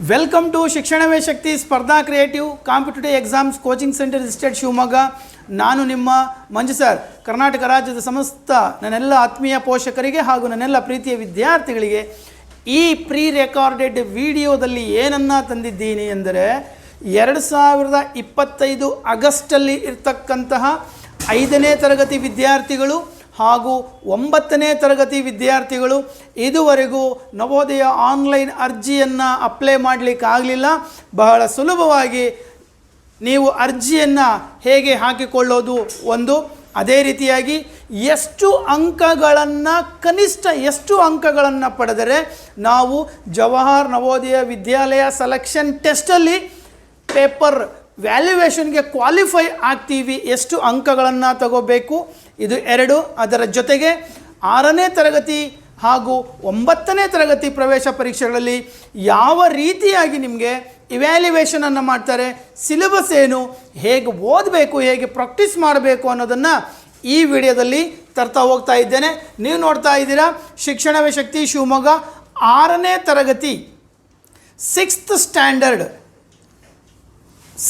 Welcome to ಶಿಕ್ಷಣವೇ ಶಕ್ತಿ ಸ್ಪರ್ಧಾ creative competitive exams coaching centre state Shivamogga ನಾನು ನಿಮ್ಮ ಮಂಜು ಸರ್ ಕರ್ನಾಟಕ ರಾಜ್ಯದ ಸಮಸ್ತ ನನ್ನೆಲ್ಲ ಆತ್ಮೀಯ ಪೋಷಕರಿಗೆ ಹಾಗೂ ನನ್ನೆಲ್ಲ ಪ್ರೀತಿಯ ವಿದ್ಯಾರ್ಥಿಗಳಿಗೆ ಈ ಪ್ರೀ ರೆಕಾರ್ಡೆಡ್ ವಿಡಿಯೋದಲ್ಲಿ ಏನನ್ನು ತಂದಿದ್ದೀನಿ ಎಂದರೆ ಎರಡು ಸಾವಿರದ ಇಪ್ಪತ್ತೈದು ಆಗಸ್ಟಲ್ಲಿ ಇರ್ತಕ್ಕಂತಹ ಐದನೇ ತರಗತಿ ವಿದ್ಯಾರ್ಥಿಗಳು ಹಾಗೂ ಒಂಬತ್ತನೇ ತರಗತಿ ವಿದ್ಯಾರ್ಥಿಗಳು ಇದುವರೆಗೂ ನವೋದಯ ಆನ್ಲೈನ್ ಅರ್ಜಿಯನ್ನು ಅಪ್ಲೈ ಮಾಡಲಿಕ್ಕಾಗಲಿಲ್ಲ. ಬಹಳ ಸುಲಭವಾಗಿ ನೀವು ಅರ್ಜಿಯನ್ನು ಹೇಗೆ ಹಾಕಿಕೊಳ್ಳೋದು ಒಂದು. ಅದೇ ರೀತಿಯಾಗಿ ಎಷ್ಟು ಅಂಕಗಳನ್ನು, ಕನಿಷ್ಠ ಎಷ್ಟು ಅಂಕಗಳನ್ನು ಪಡೆದರೆ ನಾವು ಜವಾಹರ್ ನವೋದಯ ವಿದ್ಯಾಲಯ ಸೆಲೆಕ್ಷನ್ ಟೆಸ್ಟಲ್ಲಿ ಪೇಪರ್ ವ್ಯಾಲ್ಯುವೇಷನ್ಗೆ ಕ್ವಾಲಿಫೈ ಆಗ್ತೀವಿ. ಎಷ್ಟು ಅಂಕಗಳನ್ನು ತಗೋಬೇಕು. ಇದು ಎರಡು. ಅದರ ಜೊತೆಗೆ ಆರನೇ ತರಗತಿ ಹಾಗೂ ಒಂಬತ್ತನೇ ತರಗತಿ ಪ್ರವೇಶ ಪರೀಕ್ಷೆಗಳಲ್ಲಿ ಯಾವ ರೀತಿಯಾಗಿ ನಿಮಗೆ ಇವ್ಯಾಲ್ಯುವೇಷನನ್ನು ಮಾಡ್ತಾರೆ ಸಿಲೆಬಸ್ ಏನು, ಹೇಗೆ ಓದಬೇಕು, ಹೇಗೆ ಪ್ರಾಕ್ಟೀಸ್ ಮಾಡಬೇಕು ಅನ್ನೋದನ್ನು ಈ ವಿಡಿಯೋದಲ್ಲಿ ತರ್ತಾ ಹೋಗ್ತಾ ಇದ್ದೇನೆ. ನೀವು ನೋಡ್ತಾ ಇದ್ದೀರಾ ಶಿಕ್ಷಣವೇ ಶಕ್ತಿ ಶಿವಮೊಗ್ಗ, ಆರನೇ ತರಗತಿ ಸಿಕ್ಸ್ತ್ ಸ್ಟ್ಯಾಂಡರ್ಡ್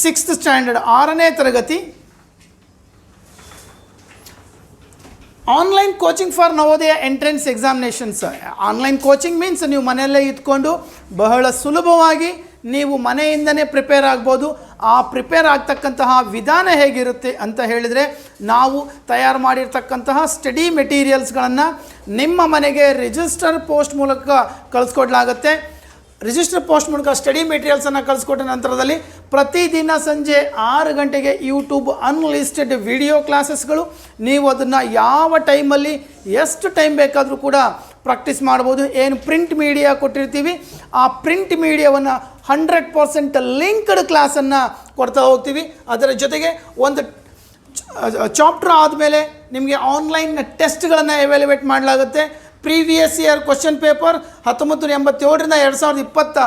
ಸಿಕ್ಸ್ತ್ ಸ್ಟ್ಯಾಂಡರ್ಡ್ ಆರನೇ ತರಗತಿ online coaching for Navodaya entrance examinations online coaching means ನೀವು ಮನೆಯಲ್ಲೇ ಇದ್ಕೊಂಡು ಬಹಳ ಸುಲಭವಾಗಿ ನೀವು ಮನೆಯಿಂದನೇ ಪ್ರಿಪೇರ್ ಆಗ್ಬೋದು. ಆ ಪ್ರಿಪೇರ್ ಆಗ್ತಕ್ಕಂತಹ ವಿಧಾನ ಹೇಗಿರುತ್ತೆ ಅಂತ ಹೇಳಿದರೆ ನಾವು ತಯಾರು ಮಾಡಿರ್ತಕ್ಕಂತಹ ಸ್ಟಡಿ ಮೆಟೀರಿಯಲ್ಸ್ಗಳನ್ನು ನಿಮ್ಮ ಮನೆಗೆ ರಿಜಿಸ್ಟರ್ ಪೋಸ್ಟ್ ಮೂಲಕ ಕಳಿಸ್ಕೊಡ್ಲಾಗತ್ತೆ. ರಿಜಿಸ್ಟರ್ ಪೋಸ್ಟ್ ಮೂಲಕ ಸ್ಟಡಿ ಮೆಟೀರಿಯಲ್ಸನ್ನು ಕಳಿಸ್ಕೊಟ್ಟ ನಂತರದಲ್ಲಿ ಪ್ರತಿದಿನ ಸಂಜೆ ಆರು ಗಂಟೆಗೆ ಯೂಟ್ಯೂಬ್ ಅನ್ಲಿಸ್ಟೆಡ್ ವಿಡಿಯೋ ಕ್ಲಾಸಸ್ಗಳು ನೀವು ಅದನ್ನು ಯಾವ ಟೈಮಲ್ಲಿ, ಎಷ್ಟು ಟೈಮ್ ಬೇಕಾದರೂ ಕೂಡ ಪ್ರಾಕ್ಟೀಸ್ ಮಾಡ್ಬೋದು. ಏನು ಪ್ರಿಂಟ್ ಮೀಡಿಯಾ ಕೊಟ್ಟಿರ್ತೀವಿ. ಆ ಪ್ರಿಂಟ್ ಮೀಡಿಯಾವನ್ನು ಹಂಡ್ರೆಡ್ ಪರ್ಸೆಂಟ್ ಲಿಂಕ್ಡ್ ಕ್ಲಾಸನ್ನು ಕೊಡ್ತಾ ಹೋಗ್ತೀವಿ. ಅದರ ಜೊತೆಗೆ ಒಂದು ಚಾಪ್ಟರ್ ಆದಮೇಲೆ ನಿಮಗೆ ಆನ್ಲೈನ್ ಟೆಸ್ಟ್ಗಳನ್ನು ಎವ್ಯಾಲ್ಯುವೇಟ್ ಮಾಡಲಾಗುತ್ತೆ. ಪ್ರೀವಿಯಸ್ ಇಯರ್ ಕ್ವಶನ್ ಪೇಪರ್ ಹತ್ತೊಂಬತ್ತು ನೂರ ಎಂಬತ್ತೇಳರಿಂದ ಎರಡು ಸಾವಿರದ ಇಪ್ಪತ್ತ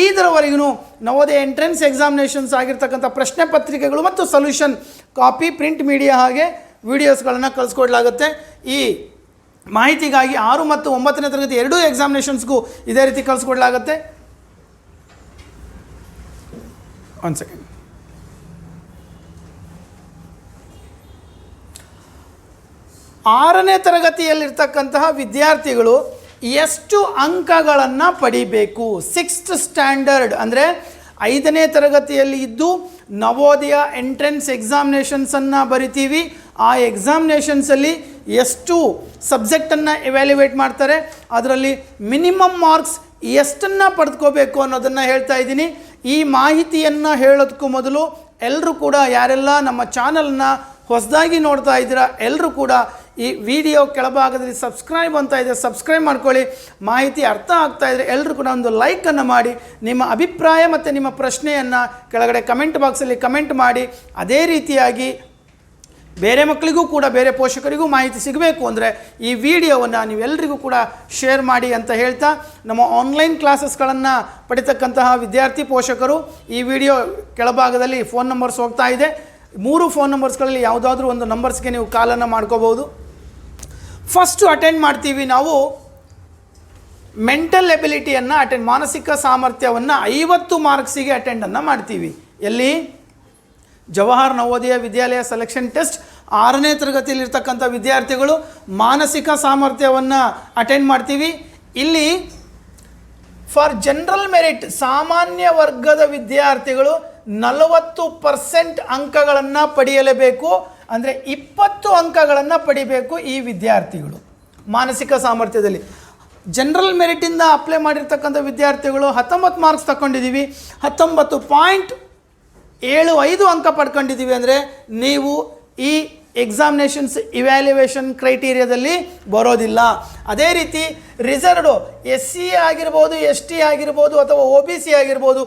ಐದರವರೆಗೂ ನವೋದಯ ಎಂಟ್ರೆನ್ಸ್ ಎಕ್ಸಾಮಿನೇಷನ್ಸ್ ಆಗಿರ್ತಕ್ಕಂಥ ಪ್ರಶ್ನೆ ಪತ್ರಿಕೆಗಳು ಮತ್ತು ಸೊಲ್ಯೂಷನ್ ಕಾಪಿ ಪ್ರಿಂಟ್ ಮೀಡಿಯಾ ಹಾಗೆ ವಿಡಿಯೋಸ್ಗಳನ್ನು ಕಳಿಸ್ಕೊಡ್ಲಾಗುತ್ತೆ. ಈ ಮಾಹಿತಿಗಾಗಿ ಆರು ಮತ್ತು ಒಂಬತ್ತನೇ ತರಗತಿ ಎರಡೂ ಎಕ್ಸಾಮಿನೇಷನ್ಸ್ಗೂ ಇದೇ ರೀತಿ ಕಳಿಸ್ಕೊಡ್ಲಾಗುತ್ತೆ. ಒನ್ ಸೆಕೆಂಡ್ ಆರನೇ ತರಗತಿಯಲ್ಲಿರ್ತಕ್ಕಂತಹ ವಿದ್ಯಾರ್ಥಿಗಳು ಎಷ್ಟು ಅಂಕಗಳನ್ನು ಪಡಿಬೇಕು? ಸಿಕ್ಸ್ತ್ ಸ್ಟ್ಯಾಂಡರ್ಡ್ ಅಂದರೆ ಐದನೇ ತರಗತಿಯಲ್ಲಿ ಇದ್ದು ನವೋದಯ ಎಂಟ್ರೆನ್ಸ್ ಎಕ್ಸಾಮಿನೇಷನ್ಸನ್ನು ಬರಿತೀವಿ. ಆ ಎಕ್ಸಾಮಿನೇಷನ್ಸಲ್ಲಿ ಎಷ್ಟು ಸಬ್ಜೆಕ್ಟನ್ನು ಎವ್ಯಾಲ್ಯುವೇಟ್ ಮಾಡ್ತಾರೆ? ಅದರಲ್ಲಿ ಮಿನಿಮಮ್ ಮಾರ್ಕ್ಸ್ ಎಷ್ಟನ್ನು ಪಡೆದುಕೋಬೇಕು ಅನ್ನೋದನ್ನು ಹೇಳ್ತಾ ಇದ್ದೀನಿ. ಈ ಮಾಹಿತಿಯನ್ನು ಹೇಳೋದಕ್ಕೂ ಮೊದಲು ಎಲ್ಲರೂ ಕೂಡ ಯಾರೆಲ್ಲ ನಮ್ಮ ಚಾನಲ್ನ ಹೊಸದಾಗಿ ನೋಡ್ತಾ ಇದ್ದೀರಾ ಎಲ್ಲರೂ ಕೂಡ ಈ ವಿಡಿಯೋ ಕೆಳಭಾಗದಲ್ಲಿ ಸಬ್ಸ್ಕ್ರೈಬ್ ಅಂತ ಇದೆ, ಸಬ್ಸ್ಕ್ರೈಬ್ ಮಾಡ್ಕೊಳ್ಳಿ. ಮಾಹಿತಿ ಅರ್ಥ ಆಗ್ತಾ ಇದ್ರೆ ಎಲ್ಲರೂ ಕೂಡ ಒಂದು ಲೈಕನ್ನು ಮಾಡಿ. ನಿಮ್ಮ ಅಭಿಪ್ರಾಯ ಮತ್ತು ನಿಮ್ಮ ಪ್ರಶ್ನೆಯನ್ನು ಕೆಳಗಡೆ ಕಮೆಂಟ್ ಬಾಕ್ಸಲ್ಲಿ ಕಮೆಂಟ್ ಮಾಡಿ. ಅದೇ ರೀತಿಯಾಗಿ ಬೇರೆ ಮಕ್ಕಳಿಗೂ ಕೂಡ, ಬೇರೆ ಪೋಷಕರಿಗೂ ಮಾಹಿತಿ ಸಿಗಬೇಕು ಅಂದರೆ ಈ ವಿಡಿಯೋವನ್ನು ನೀವೆಲ್ಲರಿಗೂ ಕೂಡ ಶೇರ್ ಮಾಡಿ ಅಂತ ಹೇಳ್ತಾ, ನಮ್ಮ ಆನ್ಲೈನ್ ಕ್ಲಾಸಸ್ಗಳನ್ನು ಪಡಿತಕ್ಕಂತಹ ವಿದ್ಯಾರ್ಥಿ ಪೋಷಕರು ಈ ವಿಡಿಯೋ ಕೆಳಭಾಗದಲ್ಲಿ ಫೋನ್ ನಂಬರ್ಸ್ ಹೋಗ್ತಾ ಇದೆ. ಮೂರು ಫೋನ್ ನಂಬರ್ಸ್ಗಳಲ್ಲಿ ಯಾವುದಾದ್ರೂ ಒಂದು ನಂಬರ್ಸ್ಗೆ ನೀವು ಕಾಲನ್ನು ಮಾಡ್ಕೋಬೋದು ಫಸ್ಟು ಅಟೆಂಡ್ ಮಾಡ್ತೀವಿ ನಾವು ಮೆಂಟಲ್ ಎಬಿಲಿಟಿಯನ್ನು ಅಟೆಂಡ್ ಮಾನಸಿಕ ಸಾಮರ್ಥ್ಯವನ್ನು ಐವತ್ತು ಮಾರ್ಕ್ಸಿಗೆ ಅಟೆಂಡನ್ನು ಮಾಡ್ತೀವಿ. ಎಲ್ಲಿ? ಜವಾಹರ್ ನವೋದಯ ವಿದ್ಯಾಲಯ ಸೆಲೆಕ್ಷನ್ ಟೆಸ್ಟ್ ಆರನೇ ತರಗತಿಯಲ್ಲಿರ್ತಕ್ಕಂಥ ವಿದ್ಯಾರ್ಥಿಗಳು ಮಾನಸಿಕ ಸಾಮರ್ಥ್ಯವನ್ನು ಅಟೆಂಡ್ ಮಾಡ್ತೀವಿ. ಇಲ್ಲಿ ಫಾರ್ ಜನರಲ್ ಮೆರಿಟ್ ಸಾಮಾನ್ಯ ವರ್ಗದ ವಿದ್ಯಾರ್ಥಿಗಳು ನಲವತ್ತು ಪರ್ಸೆಂಟ್ ಅಂಕಗಳನ್ನು ಪಡೆಯಲೇಬೇಕು. ಅಂದರೆ ಇಪ್ಪತ್ತು ಅಂಕಗಳನ್ನು ಪಡಿಬೇಕು ಈ ವಿದ್ಯಾರ್ಥಿಗಳು. ಮಾನಸಿಕ ಸಾಮರ್ಥ್ಯದಲ್ಲಿ. ಜನರಲ್ ಮೆರಿಟಿಂದ ಅಪ್ಲೈ ಮಾಡಿರ್ತಕ್ಕಂಥ ವಿದ್ಯಾರ್ಥಿಗಳು ಹತ್ತೊಂಬತ್ತು ಮಾರ್ಕ್ಸ್ ತಗೊಂಡಿದ್ದೀವಿ ಹತ್ತೊಂಬತ್ತು ಪಾಯಿಂಟ್ ಏಳು ಐದು ಅಂಕ ಪಡ್ಕೊಂಡಿದ್ದೀವಿ ಅಂದರೆ ನೀವು ಈ ಎಕ್ಸಾಮಿನೇಷನ್ಸ್ ಇವ್ಯಾಲ್ಯುವೇಷನ್ ಕ್ರೈಟೀರಿಯಾದಲ್ಲಿ ಬರೋದಿಲ್ಲ. ಅದೇ ರೀತಿ ರಿಸರ್ವ್ಡು ಎಸ್ ಸಿ ಆಗಿರ್ಬೋದು ಎಸ್ ಟಿ ಆಗಿರ್ಬೋದು ಅಥವಾ ಒ ಬಿ ಸಿ ಆಗಿರ್ಬೋದು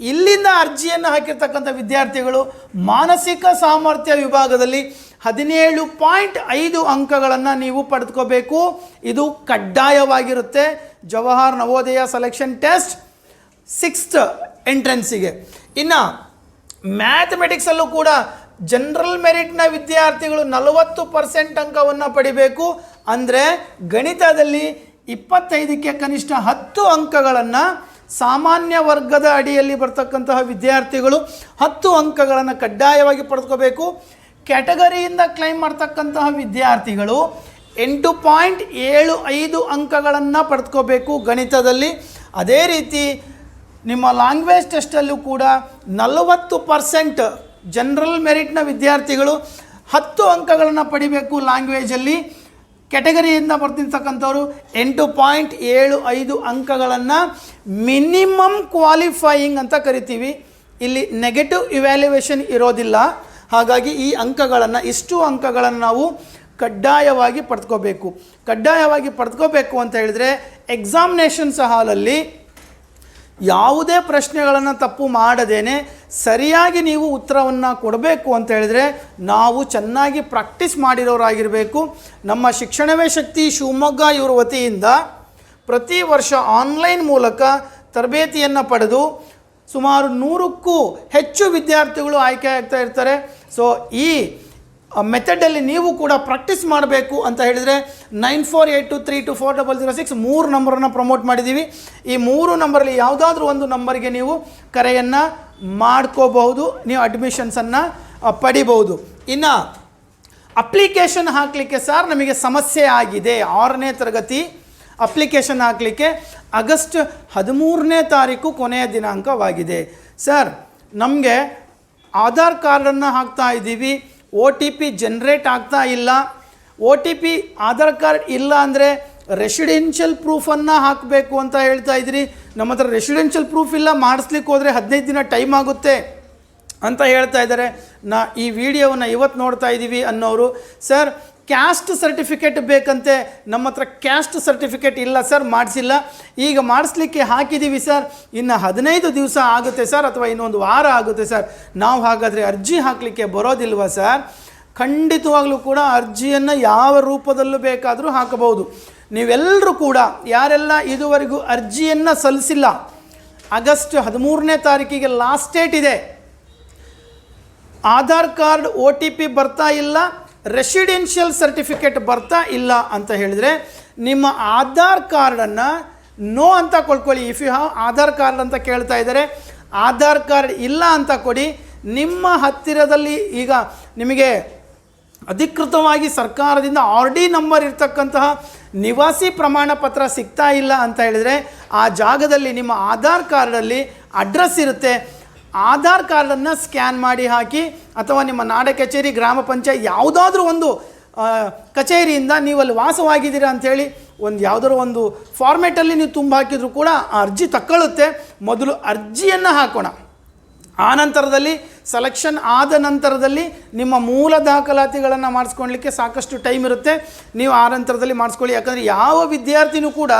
ಇಲ್ಲಿಂದ ಅರ್ಜಿಯನ್ನು ಹಾಕಿರ್ತಕ್ಕಂಥ ವಿದ್ಯಾರ್ಥಿಗಳು ಮಾನಸಿಕ ಸಾಮರ್ಥ್ಯ ವಿಭಾಗದಲ್ಲಿ ಹದಿನೇಳು ಪಾಯಿಂಟ್ ಐದು ಅಂಕಗಳನ್ನು ನೀವು ಪಡೆದುಕೋಬೇಕು. ಇದು ಕಡ್ಡಾಯವಾಗಿರುತ್ತೆ. Jawahar Navodaya selection test sixth ಎಂಟ್ರೆನ್ಸಿಗೆ. ಇನ್ನು ಮ್ಯಾಥಮೆಟಿಕ್ಸಲ್ಲೂ ಕೂಡ ಜನರಲ್ ಮೆರಿಟ್ನ ವಿದ್ಯಾರ್ಥಿಗಳು ನಲವತ್ತು ಪರ್ಸೆಂಟ್ ಅಂಕವನ್ನು ಪಡಿಬೇಕು. ಅಂದರೆ ಗಣಿತದಲ್ಲಿ ಇಪ್ಪತ್ತೈದಕ್ಕೆ ಕನಿಷ್ಠ ಹತ್ತು ಅಂಕಗಳನ್ನು ಸಾಮಾನ್ಯ ವರ್ಗದ ಅಡಿಯಲ್ಲಿ ಬರ್ತಕ್ಕಂತಹ ವಿದ್ಯಾರ್ಥಿಗಳು ಹತ್ತು ಅಂಕಗಳನ್ನು ಕಡ್ಡಾಯವಾಗಿ ಪಡೆದುಕೋಬೇಕು. ಕ್ಯಾಟಗರಿಯಿಂದ ಕ್ಲೈಮ್ ಮಾಡ್ತಕ್ಕಂತಹ ವಿದ್ಯಾರ್ಥಿಗಳು ಎಂಟು ಪಾಯಿಂಟ್ ಏಳು ಐದು ಅಂಕಗಳನ್ನು ಪಡೆದುಕೋಬೇಕು ಗಣಿತದಲ್ಲಿ. ಅದೇ ರೀತಿ ನಿಮ್ಮ ಲ್ಯಾಂಗ್ವೇಜ್ ಟೆಸ್ಟಲ್ಲೂ ಕೂಡ ನಲವತ್ತು ಪರ್ಸೆಂಟ್ ಜನರಲ್ ಮೆರಿಟ್ನ ವಿದ್ಯಾರ್ಥಿಗಳು ಹತ್ತು ಅಂಕಗಳನ್ನು ಪಡಿಬೇಕು ಲ್ಯಾಂಗ್ವೇಜಲ್ಲಿ ಕೆಟಗರಿಯಿಂದ ಬರ್ತಿರ್ತಕ್ಕಂಥವ್ರು ಎಂಟು ಪಾಯಿಂಟ್ ಏಳು ಐದು ಅಂಕಗಳನ್ನು ಮಿನಿಮಮ್ ಕ್ವಾಲಿಫೈಯಿಂಗ್ ಅಂತ ಕರಿತೀವಿ. ಇಲ್ಲಿ ನೆಗೆಟಿವ್ ಇವ್ಯಾಲ್ಯುವೇಷನ್ ಇರೋದಿಲ್ಲ. ಹಾಗಾಗಿ ಈ ಅಂಕಗಳನ್ನು, ಇಷ್ಟು ಅಂಕಗಳನ್ನು ನಾವು ಕಡ್ಡಾಯವಾಗಿ ಪಡೆದುಕೋಬೇಕು ಕಡ್ಡಾಯವಾಗಿ ಪಡೆದುಕೋಬೇಕು ಅಂತ ಹೇಳಿದರೆ ಎಕ್ಸಾಮಿನೇಷನ್ಸ್ ಹಾಲಲ್ಲಿ ಯಾವುದೇ ಪ್ರಶ್ನೆಗಳನ್ನು ತಪ್ಪು ಮಾಡದೇನೆ ಸರಿಯಾಗಿ ನೀವು ಉತ್ತರವನ್ನು ಕೊಡಬೇಕು ಅಂತ ಹೇಳಿದರೆ ನಾವು ಚೆನ್ನಾಗಿ ಪ್ರಾಕ್ಟೀಸ್ ಮಾಡಿರೋರಾಗಿರಬೇಕು. ನಮ್ಮ ಶಿಕ್ಷಣವೇ ಶಕ್ತಿ ಶಿವಮೊಗ್ಗ ಇವರ ವತಿಯಿಂದ ಪ್ರತಿ ವರ್ಷ ಆನ್ಲೈನ್ ಮೂಲಕ ತರಬೇತಿಯನ್ನು ಪಡೆದು ಸುಮಾರು ನೂರಕ್ಕೂ ಹೆಚ್ಚು ವಿದ್ಯಾರ್ಥಿಗಳು ಆಯ್ಕೆ ಆಗ್ತಾ ಇರ್ತಾರೆ. ಸೊ ಈ ಮೆಥಡಲ್ಲಿ ನೀವು ಕೂಡ ಪ್ರಾಕ್ಟೀಸ್ ಮಾಡಬೇಕು ಅಂತ ಹೇಳಿದರೆ nine four eight two three two four double zero six ಮೂರು ನಂಬರನ್ನು ಪ್ರಮೋಟ್ ಮಾಡಿದ್ದೀವಿ. ಈ ಮೂರು ನಂಬರಲ್ಲಿ ಯಾವುದಾದ್ರೂ ಒಂದು ನಂಬರಿಗೆ ನೀವು ಕರೆಯನ್ನು ಮಾಡ್ಕೋಬಹುದು, ನೀವು ಅಡ್ಮಿಷನ್ಸನ್ನು ಪಡಿಬಹುದು. ಇನ್ನು ಅಪ್ಲಿಕೇಶನ್ ಹಾಕಲಿಕ್ಕೆ ಸರ್ ನಮಗೆ ಸಮಸ್ಯೆ ಆಗಿದೆ. ಆರನೇ ತರಗತಿ ಅಪ್ಲಿಕೇಶನ್ ಹಾಕಲಿಕ್ಕೆ ಆಗಸ್ಟ್ ಹದಿಮೂರನೇ ತಾರೀಕು ಕೊನೆಯ ದಿನಾಂಕವಾಗಿದೆ. ಸರ್, ನಮಗೆ ಆಧಾರ್ ಕಾರ್ಡನ್ನು ಹಾಕ್ತಾ ಇದ್ದೀವಿ. ಓ ಟಿ ಪಿ ಜನ್ರೇಟ್ ಆಗ್ತಾ ಇಲ್ಲ. O T P Aadhaar card ಇಲ್ಲ ಅಂದರೆ ರೆಸಿಡೆನ್ಷಿಯಲ್ ಪ್ರೂಫನ್ನು ಹಾಕಬೇಕು ಅಂತ ಹೇಳ್ತಾ ಇದ್ದೀರಿ ನಮ್ಮ ಹತ್ರ ರೆಸಿಡೆನ್ಷಿಯಲ್ ಪ್ರೂಫ್ ಇಲ್ಲ, ಮಾಡಿಸ್ಲಿಕ್ಕೆ ಹೋದರೆ ಹದಿನೈದು ದಿನ ಟೈಮ್ ಆಗುತ್ತೆ ಅಂತ ಹೇಳ್ತಾ ಇದ್ದಾರೆ. ನಾ ಈ ವಿಡಿಯೋವನ್ನು ಇವತ್ತು ನೋಡ್ತಾ ಇದ್ದೀವಿ ಅನ್ನೋರು. ಸರ್ ಕ್ಯಾಸ್ಟ್ ಸರ್ಟಿಫಿಕೇಟ್ ಬೇಕಂತೆ. ನಮ್ಮ ಹತ್ರ ಕ್ಯಾಸ್ಟ್ ಸರ್ಟಿಫಿಕೇಟ್ ಇಲ್ಲ ಸರ್, ಮಾಡಿಸಿಲ್ಲ. ಈಗ ಮಾಡಿಸ್ಲಿಕ್ಕೆ ಹಾಕಿದ್ದೀವಿ ಸರ್. ಇನ್ನು ಹದಿನೈದು ದಿವಸ ಆಗುತ್ತೆ ಸರ್, ಅಥವಾ ಇನ್ನೊಂದು ವಾರ ಆಗುತ್ತೆ ಸರ್. ನಾವು ಹಾಗಾದರೆ ಅರ್ಜಿ ಹಾಕಲಿಕ್ಕೆ ಬರೋದಿಲ್ವಾ ಸರ್? ಖಂಡಿತವಾಗ್ಲೂ ಕೂಡ ಅರ್ಜಿಯನ್ನು ಯಾವ ರೂಪದಲ್ಲೂ ಬೇಕಾದರೂ ಹಾಕಬಹುದು. ನೀವೆಲ್ಲರೂ ಕೂಡ ಯಾರೆಲ್ಲ ಇದುವರೆಗೂ ಅರ್ಜಿಯನ್ನು ಸಲ್ಲಿಸಿಲ್ಲ, ಆಗಸ್ಟ್ ಹದಿಮೂರನೇ ತಾರೀಕಿಗೆ ಲಾಸ್ಟ್ ಡೇಟ್ ಇದೆ. Aadhaar card, O T P ಬರ್ತಾ ಇಲ್ಲ ರೆಸಿಡೆನ್ಷಿಯಲ್ ಸರ್ಟಿಫಿಕೇಟ್ ಬರ್ತಾ ಇಲ್ಲ ಅಂತ ಹೇಳಿದರೆ ನಿಮ್ಮ ಆಧಾರ್ ಕಾರ್ಡನ್ನು ನೋ ಅಂತ ಕೊಳ್ಕೊಳ್ಳಿ if you have Aadhaar card ಅಂತ ಕೇಳ್ತಾ ಇದ್ದಾರೆ, ಆಧಾರ್ ಕಾರ್ಡ್ ಇಲ್ಲ ಅಂತ ಕೊಡಿ. ನಿಮ್ಮ ಹತ್ತಿರದಲ್ಲಿ ಈಗ ನಿಮಗೆ ಅಧಿಕೃತವಾಗಿ ಸರ್ಕಾರದಿಂದ ಆರ್ ಡಿ ನಂಬರ್ ಇರ್ತಕ್ಕಂತಹ ನಿವಾಸಿ ಪ್ರಮಾಣ ಪತ್ರ ಸಿಗ್ತಾ ಇಲ್ಲ ಅಂತ ಹೇಳಿದರೆ ಆ ಜಾಗದಲ್ಲಿ ನಿಮ್ಮ ಆಧಾರ್ ಕಾರ್ಡಲ್ಲಿ ಅಡ್ರೆಸ್ ಇರುತ್ತೆ. ಆಧಾರ್ ಕಾರ್ಡನ್ನು ಸ್ಕ್ಯಾನ್ ಮಾಡಿ ಹಾಕಿ ಅಥವಾ ನಿಮ್ಮ ನಾಡ ಕಚೇರಿ, ಗ್ರಾಮ ಪಂಚಾಯತ್ ಯಾವುದಾದ್ರೂ ಒಂದು ಕಚೇರಿಯಿಂದ ನೀವು ಅಲ್ಲಿ ವಾಸವಾಗಿದ್ದೀರಾ ಅಂಥೇಳಿ ಒಂದು ಯಾವುದಾದ್ರು ಒಂದು ಫಾರ್ಮೇಟಲ್ಲಿ ನೀವು ತುಂಬ ಹಾಕಿದ್ರು ಕೂಡ ಆ ಅರ್ಜಿ ತಕ್ಕೊಳ್ಳುತ್ತೆ ಮೊದಲು ಅರ್ಜಿಯನ್ನು ಹಾಕೋಣ. ಆ ನಂತರದಲ್ಲಿ ಸೆಲೆಕ್ಷನ್ ಆದ ನಂತರದಲ್ಲಿ ನಿಮ್ಮ ಮೂಲ ದಾಖಲಾತಿಗಳನ್ನು ಮಾಡಿಸ್ಕೊಳ್ಲಿಕ್ಕೆ ಸಾಕಷ್ಟು ಟೈಮ್ ಇರುತ್ತೆ. ನೀವು ಆ ನಂತರದಲ್ಲಿ ಮಾಡಿಸ್ಕೊಳ್ಳಿ. ಯಾಕಂದರೆ ಯಾವ ವಿದ್ಯಾರ್ಥಿನೂ ಕೂಡ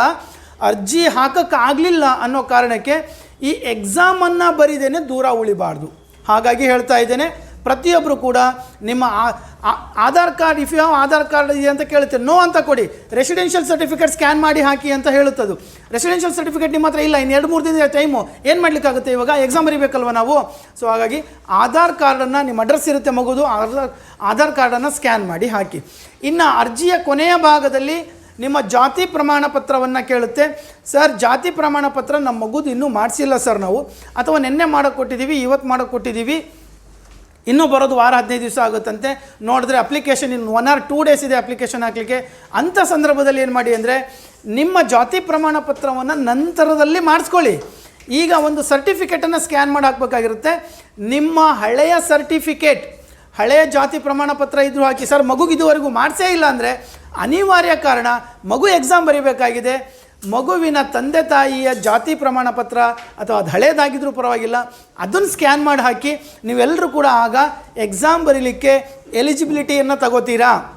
ಅರ್ಜಿ ಹಾಕೋಕ್ಕಾಗಲಿಲ್ಲ ಅನ್ನೋ ಕಾರಣಕ್ಕೆ ಈ ಎಕ್ಸಾಮನ್ನು ಬರೀದೇನೆ ದೂರ ಉಳಿಬಾರ್ದು. ಹಾಗಾಗಿ ಹೇಳ್ತಾ ಇದ್ದೇನೆ ಪ್ರತಿಯೊಬ್ಬರು ಕೂಡ ನಿಮ್ಮ Aadhaar card if you have Aadhaar card ಇದೆ ಅಂತ ಕೇಳುತ್ತೆ ನೋ ಅಂತ ಕೊಡಿ. ರೆಸಿಡೆನ್ಷಿಯಲ್ ಸರ್ಟಿಫಿಕೇಟ್ ಸ್ಕ್ಯಾನ್ ಮಾಡಿ ಹಾಕಿ ಅಂತ ಹೇಳುತ್ತದು. ರೆಸಿಡೆನ್ಷಿಯಲ್ ಸರ್ಟಿಫಿಕೇಟ್ ನಿಮ್ಮ ಹತ್ರ ಇಲ್ಲ, ಇನ್ನು ಎರಡು ಮೂರು ದಿನದ ಟೈಮು ಏನು ಮಾಡಲಿಕ್ಕಾಗುತ್ತೆ ಇವಾಗ? ಎಕ್ಸಾಮ್ ಬರೀಬೇಕಲ್ವ ನಾವು? ಸೊ ಹಾಗಾಗಿ ಆಧಾರ್ ಕಾರ್ಡನ್ನು ನಿಮ್ಮ ಅಡ್ರೆಸ್ ಇರುತ್ತೆ ಮಗುದು, ಆಧಾರ್ ಆಧಾರ್ ಕಾರ್ಡನ್ನು ಸ್ಕ್ಯಾನ್ ಮಾಡಿ ಹಾಕಿ. ಇನ್ನು ಅರ್ಜಿಯ ಕೊನೆಯ ಭಾಗದಲ್ಲಿ ನಿಮ್ಮ ಜಾತಿ ಪ್ರಮಾಣ ಪತ್ರವನ್ನು ಕೇಳುತ್ತೆ. ಸರ್ ಜಾತಿ ಪ್ರಮಾಣ ಪತ್ರ ನಮ್ಮ ಮಗುದು ಇನ್ನೂ ಮಾಡಿಸಿಲ್ಲ ಸರ್ ನಾವು. ಅಥವಾ ನಿನ್ನೆ ಮಾಡೋಕ್ಕೊಟ್ಟಿದ್ದೀವಿ ಇವತ್ತು ಮಾಡೋಕ್ಕೆ ಕೊಟ್ಟಿದ್ದೀವಿ ಇನ್ನೂ ಬರೋದು ವಾರ ಹದಿನೈದು ದಿವಸ ಆಗುತ್ತಂತೆ. ನೋಡಿದ್ರೆ ಅಪ್ಲಿಕೇಶನ್ ಇನ್ನು ಒನ್ ಆರ್ ಟೂ ಡೇಸ್ ಇದೆ ಅಪ್ಲಿಕೇಶನ್ ಹಾಕಲಿಕ್ಕೆ. ಅಂಥ ಸಂದರ್ಭದಲ್ಲಿ ಏನು ಮಾಡಿ ಅಂದರೆ, ನಿಮ್ಮ ಜಾತಿ ಪ್ರಮಾಣ ಪತ್ರವನ್ನು ನಂತರದಲ್ಲಿ ಮಾಡಿಸ್ಕೊಳ್ಳಿ. ಈಗ ಒಂದು ಸರ್ಟಿಫಿಕೇಟನ್ನು ಸ್ಕ್ಯಾನ್ ಮಾಡಿ ಹಾಕಬೇಕಾಗಿರುತ್ತೆ. ನಿಮ್ಮ ಹಳೆಯ ಸರ್ಟಿಫಿಕೇಟ್ ಹಳೆಯ ಜಾತಿ ಪ್ರಮಾಣ ಪತ್ರ ಇದ್ರೂ ಹಾಕಿ, ಸರ್ ಮಗುಗೆ ಇದುವರೆಗೂ ಮಾಡಿಸೇ ಇಲ್ಲ ಅಂದರೆ ಅನಿವಾರ್ಯ ಕಾರಣ ಮಗು ಎಕ್ಸಾಮ್ ಬರೀಬೇಕಾಗಿದೆ. ಮಗುವಿನ ತಂದೆ ತಾಯಿಯ ಜಾತಿ ಪ್ರಮಾಣ ಪತ್ರ ಅಥವಾ ಅದು ಹಳೇದಾಗಿದ್ದರೂ ಪರವಾಗಿಲ್ಲ, ಅದನ್ನು ಸ್ಕ್ಯಾನ್ ಮಾಡಿ ಹಾಕಿ ನೀವೆಲ್ಲರೂ ಕೂಡ ಆಗ ಎಕ್ಸಾಮ್ ಬರೀಲಿಕ್ಕೆ ಎಲಿಜಿಬಿಲಿಟಿಯನ್ನು ತಗೋತೀರಾ?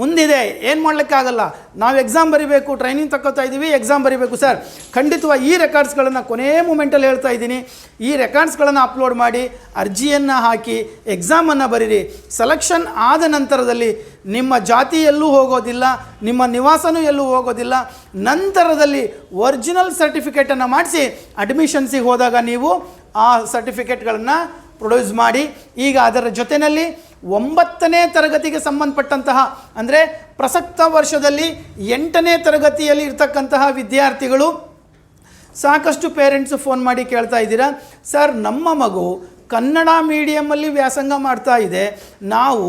ಮುಂದಿದೆ. ಏನು ಮಾಡಲಿಕ್ಕಾಗಲ್ಲ? ನಾವು ಎಕ್ಸಾಮ್ ಬರಿಬೇಕು ಟ್ರೈನಿಂಗ್ ತಗೋತಾ ಇದ್ದೀವಿ ಎಕ್ಸಾಮ್ ಬರಿಬೇಕು ಸರ್ ಖಂಡಿತವಾಗಿ ಈ ರೆಕಾರ್ಡ್ಸ್ಗಳನ್ನು ಕೊನೆಯ ಮೂಮೆಂಟಲ್ಲಿ ಹೇಳ್ತಾ ಇದ್ದೀನಿ. ಈ ರೆಕಾರ್ಡ್ಸ್ಗಳನ್ನು ಅಪ್ಲೋಡ್ ಮಾಡಿ, ಅರ್ಜಿಯನ್ನು ಹಾಕಿ ಎಕ್ಸಾಮನ್ನು ಬರೀರಿ. ಸೆಲೆಕ್ಷನ್ ಆದ ನಂತರದಲ್ಲಿ ನಿಮ್ಮ ಜಾತಿ ಎಲ್ಲೂ ಹೋಗೋದಿಲ್ಲ, ನಿಮ್ಮ ನಿವಾಸನೂ ಎಲ್ಲೂ ಹೋಗೋದಿಲ್ಲ. ನಂತರದಲ್ಲಿ ಒರಿಜಿನಲ್ ಸರ್ಟಿಫಿಕೇಟನ್ನು ಮಾಡಿಸಿ ಅಡ್ಮಿಷನ್ಸಿಗೆ ಹೋದಾಗ ನೀವು ಆ ಸರ್ಟಿಫಿಕೇಟ್ಗಳನ್ನು ಪ್ರೊಡ್ಯೂಸ್ ಮಾಡಿ, ಈಗ ಅದರ ಜೊತೆಯಲ್ಲಿ ಒಂಬತ್ತನೇ ತರಗತಿಗೆ ಸಂಬಂಧಪಟ್ಟಂತಹ, ಅಂದರೆ ಪ್ರಸಕ್ತ ವರ್ಷದಲ್ಲಿ ಎಂಟನೇ ತರಗತಿಯಲ್ಲಿ ಇರ್ತಕ್ಕಂತಹ ವಿದ್ಯಾರ್ಥಿಗಳು, ಸಾಕಷ್ಟು ಪೇರೆಂಟ್ಸು ಫೋನ್ ಮಾಡಿ ಕೇಳ್ತಾ ಇದ್ದೀರಾ? ಸರ್, ನಮ್ಮ ಮಗು ಕನ್ನಡ ಮೀಡಿಯಮಲ್ಲಿ ವ್ಯಾಸಂಗ ಮಾಡ್ತಾ ಇದೆ. ನಾವು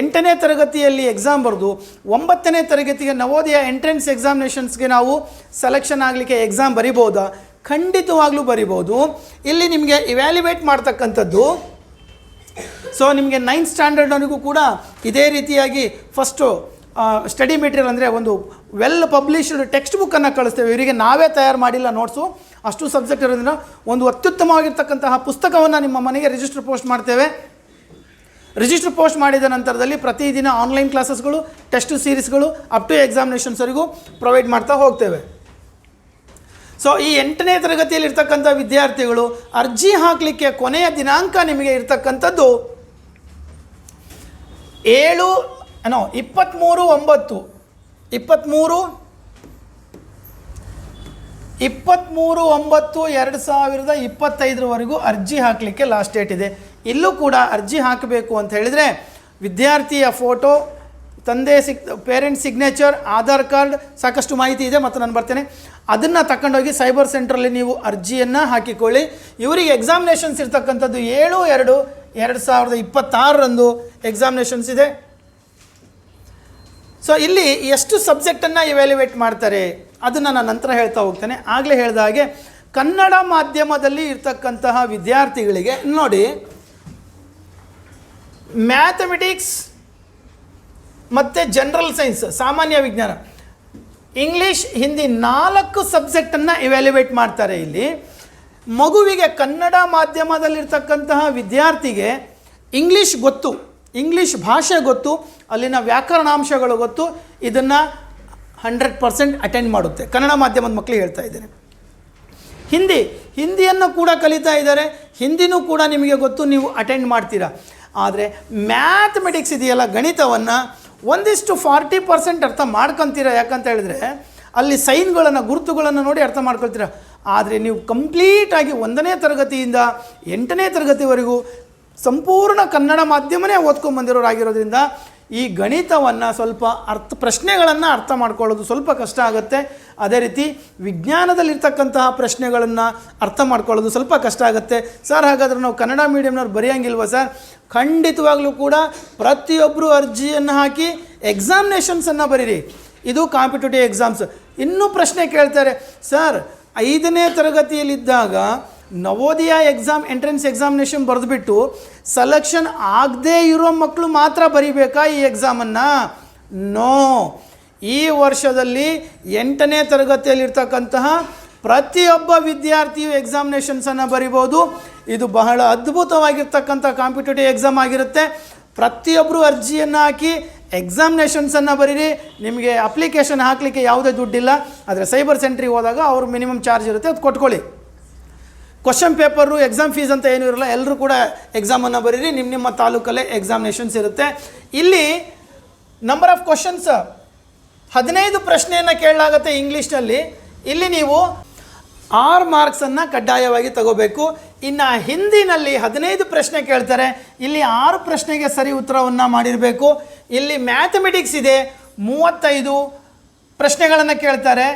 ಎಂಟನೇ ತರಗತಿಯಲ್ಲಿ ಎಕ್ಸಾಮ್ ಬರೆದು, ಒಂಬತ್ತನೇ ತರಗತಿಗೆ ನವೋದಯ ಎಂಟ್ರೆನ್ಸ್ ಎಕ್ಸಾಮಿನೇಷನ್ಸ್ಗೆ ನಾವು ಸೆಲೆಕ್ಷನ್ ಆಗಲಿಕ್ಕೆ ಎಕ್ಸಾಮ್ ಬರಿಬೋದಾ? ಖಂಡಿತವಾಗ್ಲೂ ಬರಿಬೋದು. ಇಲ್ಲಿ ನಿಮಗೆ ಇವ್ಯಾಲ್ಯುವೇಟ್ ಮಾಡ್ತಕ್ಕಂಥದ್ದು. ಸೊ ನಿಮಗೆ ನೈನ್ತ್ ಸ್ಟ್ಯಾಂಡರ್ಡ್ವರೆಗೂ ಕೂಡ ಇದೇ ರೀತಿಯಾಗಿ ಫಸ್ಟು ಸ್ಟಡಿ ಮೆಟೀರಿಯಲ್ ಅಂದರೆ ಒಂದು ವೆಲ್ ಪಬ್ಲಿಷ್ಡ್ ಟೆಕ್ಸ್ಟ್ ಬುಕ್ಕನ್ನು ಕಳಿಸ್ತೇವೆ. ಇವರಿಗೆ ನಾವೇ ತಯಾರು ಮಾಡಿಲ್ಲ ನೋಟ್ಸು ಅಷ್ಟು ಸಬ್ಜೆಕ್ಟ್ ಇರೋದ್ರಿಂದ ಒಂದು ಅತ್ಯುತ್ತಮವಾಗಿರ್ತಕ್ಕಂತಹ ಪುಸ್ತಕವನ್ನು ನಿಮ್ಮ ಮನೆಗೆ ರಿಜಿಸ್ಟರ್ ಪೋಸ್ಟ್ ಮಾಡ್ತೇವೆ. ರಿಜಿಸ್ಟರ್ ಪೋಸ್ಟ್ ಮಾಡಿದ ನಂತರದಲ್ಲಿ ಪ್ರತಿದಿನ ಆನ್ಲೈನ್ ಕ್ಲಾಸಸ್ಗಳು ಟೆಸ್ಟ್ ಸೀರೀಸ್ಗಳು ಅಪ್ ಟು ಎಕ್ಸಾಮಿನೇಷನ್ಸ್ವರೆಗೂ ಪ್ರೊವೈಡ್ ಮಾಡ್ತಾ ಹೋಗ್ತೇವೆ. ಸೊ ಈ ಎಂಟನೇ ತರಗತಿಯಲ್ಲಿ ಇರ್ತಕ್ಕಂಥ ವಿದ್ಯಾರ್ಥಿಗಳು ಅರ್ಜಿ ಹಾಕಲಿಕ್ಕೆ ಕೊನೆಯ ದಿನಾಂಕ ನಿಮಗೆ ಇರ್ತಕ್ಕಂಥದ್ದು ಏಳು, ಏನೋ ಇಪ್ಪತ್ತ್ಮೂರು ಒಂಬತ್ತು. ಇಪ್ಪತ್ತ್ಮೂರು ಇಪ್ಪತ್ತ್ಮೂರು ಒಂಬತ್ತು, ಎರಡು ಸಾವಿರದ ಇಪ್ಪತ್ತೈದರವರೆಗೂ ಅರ್ಜಿ ಹಾಕಲಿಕ್ಕೆ ಲಾಸ್ಟ್ ಡೇಟ್ ಇದೆ. ಇಲ್ಲೂ ಕೂಡ ಅರ್ಜಿ ಹಾಕಬೇಕು ಅಂತ ಹೇಳಿದರೆ ವಿದ್ಯಾರ್ಥಿಯ ಫೋಟೋ, ತಂದೆ ಸಿಗ್ ಪೇರೆಂಟ್ ಸಿಗ್ನೇಚರ್ ಆಧಾರ್ ಕಾರ್ಡ್ ಸಾಕಷ್ಟು ಮಾಹಿತಿ ಇದೆ. ಮತ್ತು ನಾನು ಬರ್ತೇನೆ. ಅದನ್ನು ತಗೊಂಡೋಗಿ ಸೈಬರ್ ಸೆಂಟ್ರಲ್ಲಿ ನೀವು ಅರ್ಜಿಯನ್ನು ಹಾಕಿಕೊಳ್ಳಿ. ಇವರಿಗೆ ಎಕ್ಸಾಮಿನೇಷನ್ಸ್ ಇರ್ತಕ್ಕಂಥದ್ದು ಏಳು, ಎರಡು ಎರಡು ಸಾವಿರದ ಇಪ್ಪತ್ತಾರರಂದು ಎಕ್ಸಾಮಿನೇಷನ್ಸ್ ಇದೆ. ಸೊ ಇಲ್ಲಿ ಎಷ್ಟು ಸಬ್ಜೆಕ್ಟನ್ನು ಇವ್ಯಾಲ್ಯುವೇಟ್ ಮಾಡ್ತಾರೆ ಅದನ್ನು ನಾನು ನಂತರ ಹೇಳ್ತಾ ಹೋಗ್ತೇನೆ. ಆಗಲೇ ಹೇಳಿದ ಹಾಗೆ ಕನ್ನಡ ಮಾಧ್ಯಮದಲ್ಲಿ ಇರ್ತಕ್ಕಂತಹ ವಿದ್ಯಾರ್ಥಿಗಳಿಗೆ ನೋಡಿ ಮ್ಯಾಥಮೆಟಿಕ್ಸ್ ಮತ್ತು ಜನರಲ್ ಸೈನ್ಸ್ ಸಾಮಾನ್ಯ ವಿಜ್ಞಾನ. ಇಂಗ್ಲೀಷ್ ಹಿಂದಿ ನಾಲ್ಕು ಸಬ್ಜೆಕ್ಟನ್ನು ಇವ್ಯಾಲ್ಯುವೇಟ್ ಮಾಡ್ತಾರೆ ಇಲ್ಲಿ. ಮಗುವಿಗೆ ಕನ್ನಡ ಮಾಧ್ಯಮದಲ್ಲಿರ್ತಕ್ಕಂತಹ ವಿದ್ಯಾರ್ಥಿಗೆ ಇಂಗ್ಲೀಷ್ ಗೊತ್ತು. ಇಂಗ್ಲೀಷ್ ಭಾಷೆ ಗೊತ್ತು. ಅಲ್ಲಿನ ವ್ಯಾಕರಣಾಂಶಗಳು ಗೊತ್ತು. ಇದನ್ನು ಹಂಡ್ರೆಡ್ ಪರ್ಸೆಂಟ್ ಅಟೆಂಡ್ ಮಾಡುತ್ತೆ. ಕನ್ನಡ ಮಾಧ್ಯಮದ ಮಕ್ಕಳಿಗೆ ಹೇಳ್ತಾ ಇದ್ದೇನೆ. ಹಿಂದಿ ಹಿಂದಿಯನ್ನು ಕೂಡ ಕಲಿತಾ ಇದ್ದಾರೆ. ಹಿಂದಿನೂ ಕೂಡ ನಿಮಗೆ ಗೊತ್ತು. ನೀವು ಅಟೆಂಡ್ ಮಾಡ್ತೀರಾ. ಆದರೆ ಮ್ಯಾಥಮೆಟಿಕ್ಸ್ ಇದೆಯಲ್ಲ ಗಣಿತವನ್ನು ಒಂದಿಷ್ಟು ಫಾರ್ಟಿ ಪರ್ಸೆಂಟ್ ಅರ್ಥ ಮಾಡ್ಕೊತೀರ? ಯಾಕಂತ ಹೇಳಿದ್ರೆ ಅಲ್ಲಿ ಸೈನ್ಗಳನ್ನು, ಗುರುತುಗಳನ್ನು ನೋಡಿ ಅರ್ಥ ಮಾಡ್ಕೊಳ್ತೀರ? ಆದರೆ ನೀವು ಕಂಪ್ಲೀಟಾಗಿ ಒಂದನೇ ತರಗತಿಯಿಂದ ಎಂಟನೇ ತರಗತಿವರೆಗೂ ಸಂಪೂರ್ಣ ಕನ್ನಡ ಮಾಧ್ಯಮನೇ ಓದ್ಕೊಂಬಂದಿರೋರಾಗಿರೋದ್ರಿಂದ ಈ ಗಣಿತವನ್ನು ಸ್ವಲ್ಪ ಅರ್ಥ, ಪ್ರಶ್ನೆಗಳನ್ನು ಅರ್ಥ ಮಾಡ್ಕೊಳ್ಳೋದು ಸ್ವಲ್ಪ ಕಷ್ಟ ಆಗುತ್ತೆ. ಅದೇ ರೀತಿ ವಿಜ್ಞಾನದಲ್ಲಿರ್ತಕ್ಕಂತಹ ಪ್ರಶ್ನೆಗಳನ್ನು ಅರ್ಥ ಮಾಡ್ಕೊಳ್ಳೋದು ಸ್ವಲ್ಪ ಕಷ್ಟ ಆಗುತ್ತೆ. ಸರ್, ಹಾಗಾದರೆ ನಾವು ಕನ್ನಡ ಮೀಡಿಯಮ್ನವ್ರು ಬರೆಯೋಂಗಿಲ್ವ ಸರ್? ಖಂಡಿತವಾಗಲೂ ಕೂಡ ಪ್ರತಿಯೊಬ್ಬರು ಅರ್ಜಿಯನ್ನು ಹಾಕಿ ಎಕ್ಸಾಮಿನೇಷನ್ಸನ್ನು ಬರೀರಿ. ಇದು ಕಾಂಪಿಟೇಟಿವ್ ಎಕ್ಸಾಮ್ಸ್ ಇನ್ನೂ ಪ್ರಶ್ನೆ ಕೇಳ್ತಾರೆ, ಸರ್, ಐದನೇ ತರಗತಿಯಲ್ಲಿದ್ದಾಗ ನವೋದಯ ಎಕ್ಸಾಮ್ ಎಂಟ್ರೆನ್ಸ್ ಎಕ್ಸಾಮಿನೇಷನ್ ಬರೆದುಬಿಟ್ಟು ಸೆಲೆಕ್ಷನ್ ಆಗದೇ ಇರೋ ಮಕ್ಕಳು ಮಾತ್ರ ಬರೀಬೇಕಾ ಈ ಎಕ್ಸಾಮನ್ನು ನೋ ಈ ವರ್ಷದಲ್ಲಿ ಎಂಟನೇ ತರಗತಿಯಲ್ಲಿರ್ತಕ್ಕಂತಹ ಪ್ರತಿಯೊಬ್ಬ ವಿದ್ಯಾರ್ಥಿಯು ಎಕ್ಸಾಮಿನೇಷನ್ಸನ್ನು ಬರಿಬೋದು. ಇದು ಬಹಳ ಅದ್ಭುತವಾಗಿರ್ತಕ್ಕಂಥ ಕಾಂಪಿಟೇಟಿವ್ ಎಕ್ಸಾಮ್ ಆಗಿರುತ್ತೆ. ಪ್ರತಿಯೊಬ್ಬರು ಅರ್ಜಿಯನ್ನು ಹಾಕಿ ಎಕ್ಸಾಮಿನೇಷನ್ಸನ್ನು ಬರೀರಿ. ನಿಮಗೆ ಅಪ್ಲಿಕೇಶನ್ ಹಾಕಲಿಕ್ಕೆ ಯಾವುದೇ ದುಡ್ಡಿಲ್ಲ. ಆದರೆ ಸೈಬರ್ ಸೆಂಟ್ರಿಗೆ ಹೋದಾಗ ಅವ್ರ ಮಿನಿಮಮ್ ಚಾರ್ಜ್ ಇರುತ್ತೆ ಅದು ಕೊಟ್ಕೊಳ್ಳಿ ಕ್ವಶನ್ ಪೇಪರು ಎಕ್ಸಾಮ್ ಫೀಸ್ ಅಂತ ಏನೂ ಇರಲ್ಲ. ಎಲ್ಲರೂ ಕೂಡ ಎಕ್ಸಾಮನ್ನು ಬರೀರಿ. ನಿಮ್ಮ ನಿಮ್ಮ ತಾಲೂಕಲ್ಲೇ ಎಕ್ಸಾಮಿನೇಷನ್ಸ್ ಇರುತ್ತೆ. ಇಲ್ಲಿ ನಂಬರ್ ಆಫ್ ಕ್ವಶನ್ಸ್ ಹದಿನೈದು ಪ್ರಶ್ನೆಯನ್ನು ಕೇಳಲಾಗುತ್ತೆ ಇಂಗ್ಲೀಷ್ನಲ್ಲಿ ಇಲ್ಲಿ ನೀವು ಆರು ಮಾರ್ಕ್ಸನ್ನು ಕಡ್ಡಾಯವಾಗಿ ತಗೋಬೇಕು. ಇನ್ನು ಹಿಂದಿನಲ್ಲಿ ಹದಿನೈದು ಪ್ರಶ್ನೆ ಕೇಳ್ತಾರೆ. ಇಲ್ಲಿ ಆರು ಪ್ರಶ್ನೆಗೆ ಸರಿ ಉತ್ತರವನ್ನು ಮಾಡಿರಬೇಕು. ಇಲ್ಲಿ ಮ್ಯಾಥಮೆಟಿಕ್ಸ್ ಇದೆ. ಮೂವತ್ತೈದು ಪ್ರಶ್ನೆಗಳನ್ನು ಕೇಳ್ತಾರೆ.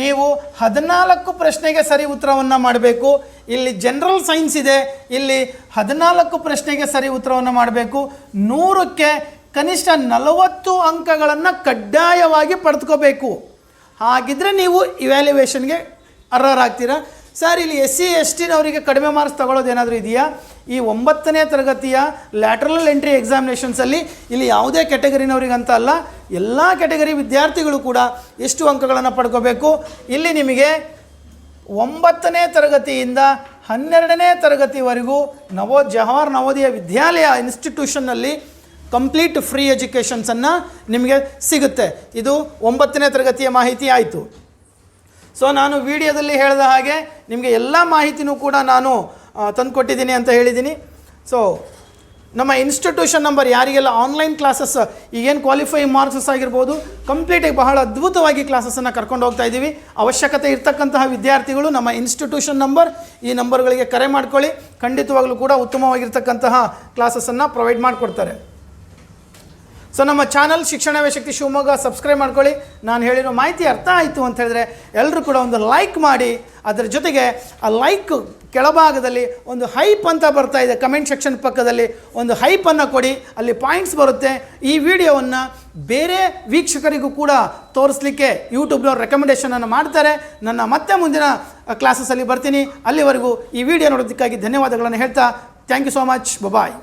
ನೀವು ಹದಿನಾಲ್ಕು ಪ್ರಶ್ನೆಗೆ ಸರಿ ಉತ್ತರವನ್ನು ಮಾಡಬೇಕು. ಇಲ್ಲಿ ಜನರಲ್ ಸೈನ್ಸ್ ಇದೆ. ಇಲ್ಲಿ ಹದಿನಾಲ್ಕು ಪ್ರಶ್ನೆಗೆ ಸರಿ ಉತ್ತರವನ್ನು ಮಾಡಬೇಕು. ನೂರಕ್ಕೆ ಕನಿಷ್ಠ ನಲವತ್ತು ಅಂಕಗಳನ್ನು ಕಡ್ಡಾಯವಾಗಿ ಪಡೆದುಕೋಬೇಕು. ಹಾಗಿದ್ರೆ ನೀವು ಇವ್ಯಾಲ್ಯುವೇಷನ್ಗೆ ಅರ್ಹರಾಗ್ತೀರಾ ಸರ್, ಇಲ್ಲಿ ಎಸ್ ಸಿ ಎಸ್ ಟಿನವರಿಗೆ ಕಡಿಮೆ ಮಾರ್ಕ್ಸ್ ತಗೊಳ್ಳೋದೇನಾದರೂ ಇದೆಯಾ? ಈ ಒಂಬತ್ತನೇ ತರಗತಿಯ ಲ್ಯಾಟ್ರಲ್ ಎಂಟ್ರಿ ಎಕ್ಸಾಮಿನೇಷನ್ಸಲ್ಲಿ ಇಲ್ಲಿ ಯಾವುದೇ ಕೆಟಗರಿನವರಿಗಂತ ಅಲ್ಲ, ಎಲ್ಲ ಕ್ಯಾಟಗರಿ ವಿದ್ಯಾರ್ಥಿಗಳು ಕೂಡ ಎಷ್ಟು ಅಂಕಗಳನ್ನು ಪಡ್ಕೋಬೇಕು. ಇಲ್ಲಿ ನಿಮಗೆ ಒಂಬತ್ತನೇ ತರಗತಿಯಿಂದ ಹನ್ನೆರಡನೇ ತರಗತಿವರೆಗೂ ನವೋ, ಜವಾಹರ್ ನವೋದಯ ವಿದ್ಯಾಲಯ ಇನ್ಸ್ಟಿಟ್ಯೂಷನ್ನಲ್ಲಿ ಕಂಪ್ಲೀಟ್ ಫ್ರೀ ಎಜುಕೇಷನ್ಸನ್ನು ನಿಮಗೆ ಸಿಗುತ್ತೆ. ಇದು ಒಂಬತ್ತನೇ ತರಗತಿಯ ಮಾಹಿತಿ ಆಯಿತು. ಸೊ ನಾನು ವಿಡಿಯೋದಲ್ಲಿ ಹೇಳಿದ ಹಾಗೆ ನಿಮಗೆ ಎಲ್ಲ ಮಾಹಿತಿನೂ ಕೂಡ ನಾನು ತಂದುಕೊಟ್ಟಿದ್ದೀನಿ ಅಂತ ಹೇಳಿದ್ದೀನಿ. ಸೊ ನಮ್ಮ ಇನ್ಸ್ಟಿಟ್ಯೂಷನ್ ನಂಬರ್ ಯಾರಿಗೆಲ್ಲ ಆನ್ಲೈನ್ ಕ್ಲಾಸಸ್ ಈಗೇನು ಕ್ವಾಲಿಫೈ ಮಾರ್ಕ್ಸಸ್ ಆಗಿರ್ಬೋದು ಕಂಪ್ಲೀಟಾಗಿ ಬಹಳ ಅದ್ಭುತವಾಗಿ ಕ್ಲಾಸಸನ್ನು ಕರ್ಕೊಂಡು ಹೋಗ್ತಾ ಇದ್ದೀವಿ ಅವಶ್ಯಕತೆ ಇರ್ತಕ್ಕಂತಹ ವಿದ್ಯಾರ್ಥಿಗಳು ನಮ್ಮ ಇನ್ಸ್ಟಿಟ್ಯೂಷನ್ ನಂಬರ್ ಈ ನಂಬರ್ಗಳಿಗೆ ಕರೆ ಮಾಡ್ಕೊಳ್ಳಿ. ಖಂಡಿತವಾಗಲೂ ಕೂಡ ಉತ್ತಮವಾಗಿರ್ತಕ್ಕಂತಹ ಕ್ಲಾಸಸನ್ನು ಪ್ರೊವೈಡ್ ಮಾಡಿಕೊಡ್ತಾರೆ. ಸೊ ನಮ್ಮ ಚಾನಲ್ ಶಿಕ್ಷಣವೇ ಶಕ್ತಿ ಶಿವಮೊಗ್ಗ ಸಬ್ಸ್ಕ್ರೈಬ್ ಮಾಡ್ಕೊಳ್ಳಿ. ನಾನು ಹೇಳಿರೋ ಮಾಹಿತಿ ಅರ್ಥ ಆಯಿತು ಅಂತ ಹೇಳಿದ್ರೆ ಎಲ್ಲರೂ ಕೂಡ ಒಂದು ಲೈಕ್ ಮಾಡಿ. ಅದರ ಜೊತೆಗೆ ಆ ಲೈಕ್ ಕೆಳಭಾಗದಲ್ಲಿ ಒಂದು ಹೈಪ್ ಅಂತ ಬರ್ತಾ ಇದೆ. ಕಮೆಂಟ್ ಸೆಕ್ಷನ್ ಪಕ್ಕದಲ್ಲಿ ಒಂದು ಹೈಪನ್ನು ಕೊಡಿ. ಅಲ್ಲಿ ಪಾಯಿಂಟ್ಸ್ ಬರುತ್ತೆ. ಈ ವಿಡಿಯೋವನ್ನು ಬೇರೆ ವೀಕ್ಷಕರಿಗೂ ಕೂಡ ತೋರಿಸ್ಲಿಕ್ಕೆ ಯೂಟ್ಯೂಬ್ನವ್ರು ರೆಕಮೆಂಡೇಷನನ್ನು ಮಾಡ್ತಾರೆ. ನನ್ನ ಮತ್ತೆ ಮುಂದಿನ ಕ್ಲಾಸಸಲ್ಲಿ ಬರ್ತೀನಿ. ಅಲ್ಲಿವರೆಗೂ ಈ ವಿಡಿಯೋ ನೋಡೋದಕ್ಕಾಗಿ ಧನ್ಯವಾದಗಳನ್ನು ಹೇಳ್ತಾ thank you so much bye bye